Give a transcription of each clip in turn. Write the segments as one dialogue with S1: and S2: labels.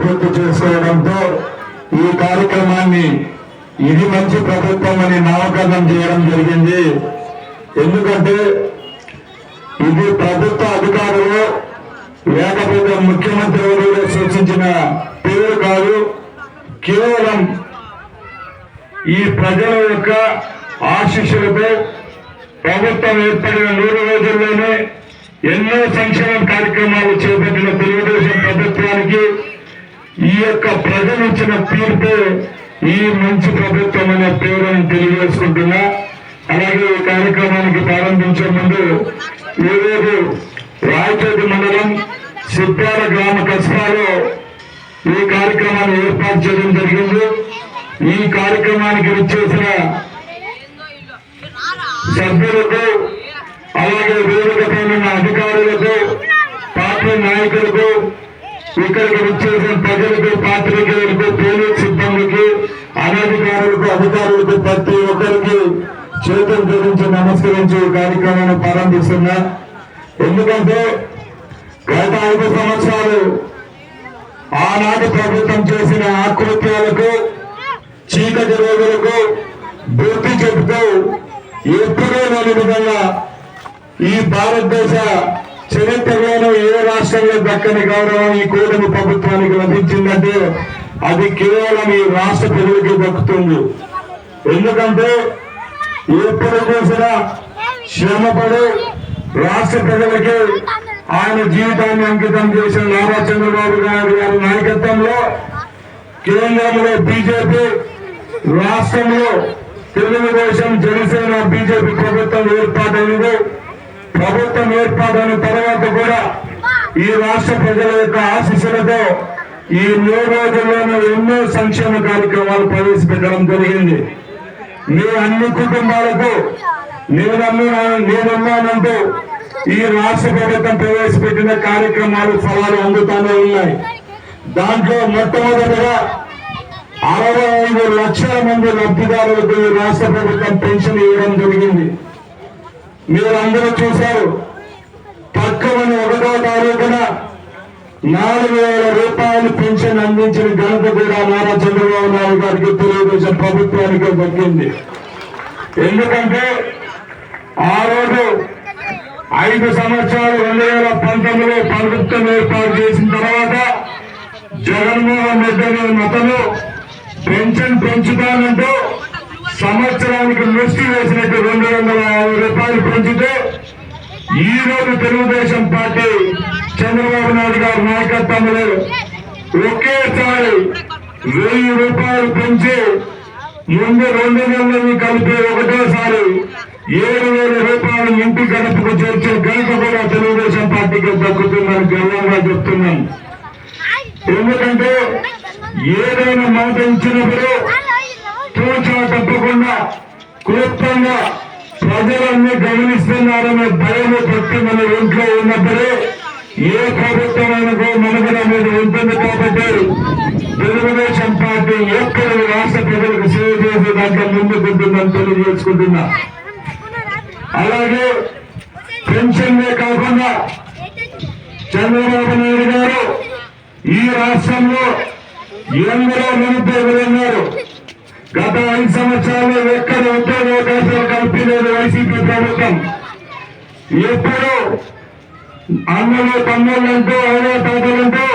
S1: పూర్తి చేసుకోవడంతో ఈ కార్యక్రమాన్ని ఇది మంచి ప్రభుత్వం అని నామకరణం చేయడం జరిగింది. ఎందుకంటే ఇది ప్రభుత్వ అధికారులు లేకపోతే ముఖ్యమంత్రి వర్యులు సూచించిన పేరు కాదు. కేవలం ఈ ప్రజల యొక్క ఆశీస్సులతో ప్రభుత్వం ఏర్పడిన నూరు రోజుల్లోనే ఎన్నో సంక్షేమ కార్యక్రమాలు చేపట్టిన తెలుగుదేశం ప్రభుత్వానికి ఈ యొక్క ప్రజలు ఇచ్చిన తీర్పు ఈ మంచి ప్రభుత్వం అనే పేరుని తెలియజేసుకుంటున్నా. అలాగే ఈ కార్యక్రమానికి ప్రారంభించే ముందు ఈరోజు రాయచోటి మండలం సిద్ధాల గ్రామ కస్బాలో ఈ కార్యక్రమాన్ని ఏర్పాటు చేయడం జరిగింది. ఈ కార్యక్రమానికి విచ్చేసిన సభ్యులకు అలాగే వేదికపై ఉన్న అధికారులకు పార్టీ నాయకులకు ఇక్కడికి వచ్చేసిన ప్రజలకు పాత్రికేయులకు పోలీస్ సిబ్బందికి అనధికారులకు అధికారులకు ప్రతి ఒక్కరికి చేతులు జోడించి నమస్కరించి కార్యక్రమాన్ని ప్రారంభిస్తున్నా. ఎందుకంటే గత ఐదు సంవత్సరాలు ఆనాటి ప్రభుత్వం చేసిన ఆకృత్యాలకు చీకటి రోగులకు బుద్ధి చెబుతూ ఎప్పుడూ లేని విధంగా ఈ భారతదేశ చరిత్రలోనూ ఏ రాష్ట్రంలో దక్కని గౌరవం ఈ కూటమి ప్రభుత్వానికి లభించిందంటే అది కేవలం ఈ రాష్ట్ర ప్రజలకి దక్కుతుంది. ఎందుకంటే ఎప్పుడు చూసినా శ్రమపడి రాష్ట్ర ప్రజలకి ఆయన జీవితాన్ని అంకితం చేసిన నారా చంద్రబాబు నాయుడు గారి నాయకత్వంలో కేంద్రంలో బీజేపీ రాష్ట్రంలో తెలుగుదేశం జనసేన బీజేపీ ప్రభుత్వం ఏర్పాటైంది. ప్రభుత్వం ఏర్పాటైన తర్వాత కూడా ఈ రాష్ట్ర ప్రజల యొక్క ఆశీస్సులతో ఈ మూడు రోజుల్లోనూ ఎన్నో సంక్షేమ కార్యక్రమాలు ప్రవేశపెట్టడం జరిగింది. మీ అన్ని కుటుంబాలకు నేనన్నా నేనున్నానంటూ ఈ రాష్ట్ర ప్రభుత్వం ప్రవేశపెట్టిన కార్యక్రమాలు ఫలాలు అందుతానే ఉన్నాయి. దాంట్లో మొట్టమొదటిగా అరవై ఐదు లక్షల మంది లబ్ధిదారులకు ఈ రాష్ట్ర ప్రభుత్వం పెన్షన్ ఇవ్వడం జరిగింది. మీరందరూ చూశారు. పక్కమని ఒకటో తారీఖున నాలుగు వేల రూపాయలు పెన్షన్ అందించిన ఘనత కూడా నారా చంద్రబాబు నాయుడు గారికి తెలుగుదేశం ప్రభుత్వానికి దక్కింది. ఎందుకంటే ఆ రోజు ఐదు సంవత్సరాలు రెండు వేల పంతొమ్మిదిలో ప్రభుత్వం ఏర్పాటు చేసిన తర్వాత జగన్మోహన్ రెడ్డి అనే పెన్షన్ పెంచుతానంటూ సంవత్సరానికి ముష్టి వేసినట్టు రెండు వందల యాభై రూపాయలు పెంచితే ఈ రోజు తెలుగుదేశం పార్టీ చంద్రబాబు నాయుడు గారి నాయకత్వంలో ఒకేసారి వెయ్యి రూపాయలు పెంచి ముందు రెండు నెలలని కలిపి ఒకటోసారి ఏడు వేల రూపాయలు ఇంటి గడపకు చేర్చే ఘనత కూడా తెలుగుదేశం పార్టీకి దక్కుతుందని గర్వంగా చెప్తున్నాం ఎందుకంటే ఏదైనా మాట ఇచ్చినప్పుడు తూచా తప్పకుండా క్లుప్తంగా ప్రజలన్నీ గమనిస్తున్నారనే భయం భక్తి మన ఇంట్లో ఉన్నప్పుడే ఏ ప్రభుత్వమైనా మనకు మీద ఉంటుంది కాబట్టి తెలుగుదేశం పార్టీ ఎక్కడ రాష్ట్ర ప్రజలకు సేవ చేసే దాంట్లో ముందుకుంటుందని తెలియజేసుకుంటున్నా. అలాగే పెన్షన్లే కాకుండా చంద్రబాబు నాయుడు గారు ఈ రాష్ట్రంలో ఎందరో నిరుద్యోగులు ఉన్నారు గత ఐదు సంవత్సరాలు ఎక్కడ ఉద్యోగ అవకాశాలు కల్పించలేదు వైసీపీ ప్రభుత్వం. ఎప్పుడు అన్నలు తమ్ముళ్ళంటూ ఐదో తాతలంటూ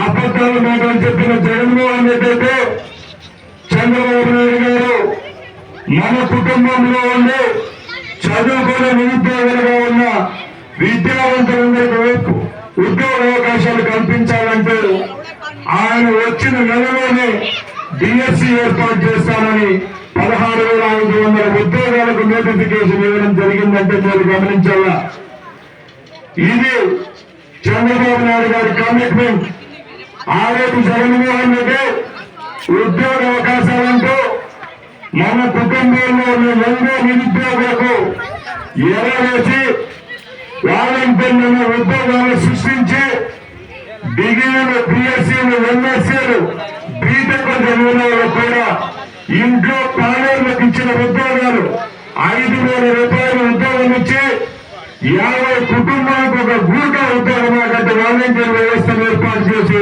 S1: అబద్ధాలు మాటలు చెప్పిన జగన్మోహన్ రెడ్డి అయితే చంద్రబాబు నాయుడు గారు మన కుటుంబంలో ఉండి చదువుకున్న నిరుద్యోగులుగా ఉన్న విద్యావంతులందరికీ వైపు ఉద్యోగ అవకాశాలు కల్పించాలంటే ఆయన వచ్చిన నెలలోనే డిఎస్సి ఏర్పాటు చేస్తానని పదహారు వేల ఐదు వందల ఉద్యోగాలకు నోటిఫికేషన్ ఇవ్వడం జరిగిందంటే మీరు గమనించాలా? ఇది చంద్రబాబు నాయుడు గారి కమిట్మెంట్ ఆ రేపు జగన్మోహన్ రెడ్డి ఉద్యోగ అవకాశాలంటూ మన కుటుంబంలో ఉన్న ఎంతో నిరుద్యోగులకు ఎరవేసి వాలంటీర్లను ఉద్యోగాలు సృష్టించి డిగ్రీలు బిఎస్సీలు ఎంఎస్సీలు బీటెక్ చదివిన కూడా ఇంట్లో ప్యానర్లకు ఇచ్చిన ఉద్యోగాలు ఐదు వేల రూపాయలు ఉద్యోగం ఇచ్చి యాభై కుటుంబాలకు ఒక గూట ఉద్యోగం వాలంటీర్ వ్యవస్థను ఏర్పాటు చేసి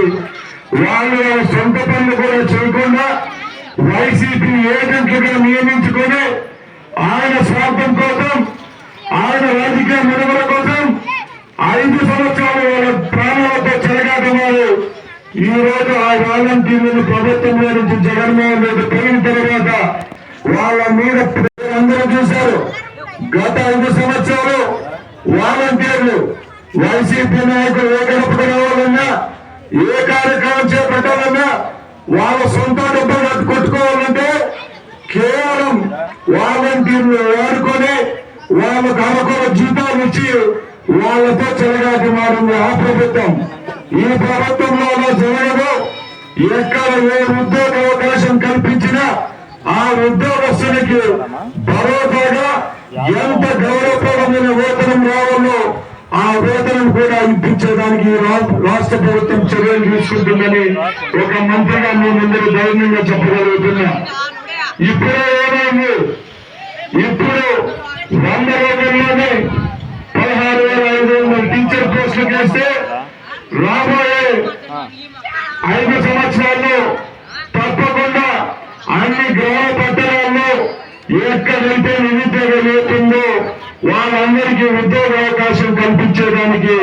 S1: వాళ్ళు వాళ్ళ సొంత పనులు కూడా చేయకుండా వైసీపీ ఏజెంట్లుగా నియమించుకొని ఆయన స్వార్థం కోసం ఆయన రాజకీయ మనుగడ కోసం ఐదు సంవత్సరాలు వాళ్ళ ప్రాణాలతో చెలగాటమారు ఈ రోజు ఆ వాలంటీర్లను ప్రభుత్వంలో నుంచి జగన్మోహన్ రెడ్డి పోయిన తర్వాత వాళ్ళ మీద అందరూ చూశారు. గత ఐదు సంవత్సరాలు వాలంటీర్లు వైసీపీ నాయకులు ఏ గడపకు రావాలన్నా ఏ కార్యక్రమం చేపట్టాలన్నా వాళ్ళ సొంత డబ్బులు కొట్టుకోవాలంటే కేవలం వాలంటీర్లు వాడుకొని వాళ్ళకు అనుకూల జీతాలు ఇచ్చి వాళ్ళతో చెలగాటి మారింది ఆ ప్రభుత్వం. ఈ ప్రభుత్వంలో అలా జరగదు. ఎక్కడ ఏ ఉద్యోగ అవకాశం కల్పించినా ఆ ఉద్యోగస్తునికి భరోసాగా ఎంత గౌరవప్రదమైన వేతనం రావాలో ఆ వేతనం కూడా ఇప్పించేదానికి రా- రాష్ట్ర ప్రభుత్వం చర్యలు తీసుకుంటుందని ఒక మంత్రిగా మేమందరూ ధైర్యంగా చెప్పగలుగుతున్నా. ఇప్పుడు ఏమైంది? ఇప్పుడు వంద రోజుల్లోనే పదహారు వేల ఐదు వందల టీచర్ పోస్టులు చేస్తే రాబోయే ఐదు సంవత్సరాల్లో తప్పకుండా అన్ని గ్రామ పట్టణాల్లో ఎక్కడైతే నిరుద్యోగం లేకుందో వాళ్ళందరికీ ఉద్యోగ అవకాశం కల్పించేదానికి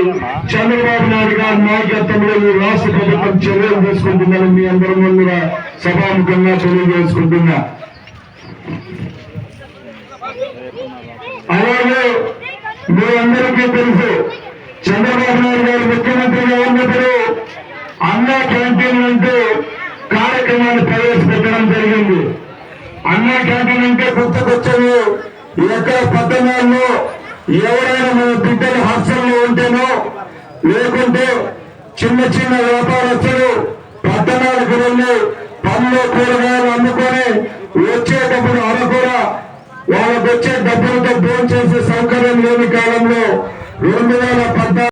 S1: చంద్రబాబు నాయుడు గారి నాయకత్వంలో ఈ రాష్ట్ర ప్రభుత్వం చర్యలు తీసుకుంటుందని మీ అందరి ముందుగా సభాముఖంగా తెలియజేసుకుంటున్నా. అలాగే మీ అందరికీ తెలుసు చంద్రబాబు నాయుడు గారు ముఖ్యమంత్రిగా ఉన్నప్పుడు అన్నా క్యాంటీన్ అంటూ కార్యక్రమాన్ని ప్రవేశపెట్టడం జరిగింది అన్నా క్యాంటీన్ అంటే గుర్తుకొచ్చేది ఎక్కడ పట్టణాల్లో ఎవరైనా మన బిడ్డలు హాస్టల్లో ఉంటేనో లేకుంటే చిన్న చిన్న వ్యాపారస్తులు పట్టణాలకు వెళ్ళి పనులు కూరగాయలు అమ్ముకొని వచ్చేటప్పుడు అరకూర వాళ్ళకు వచ్చే డబ్బులతో భోజనం చేసే సౌకర్యం లేని కాలంలో రెండు వేల పద్నాలుగు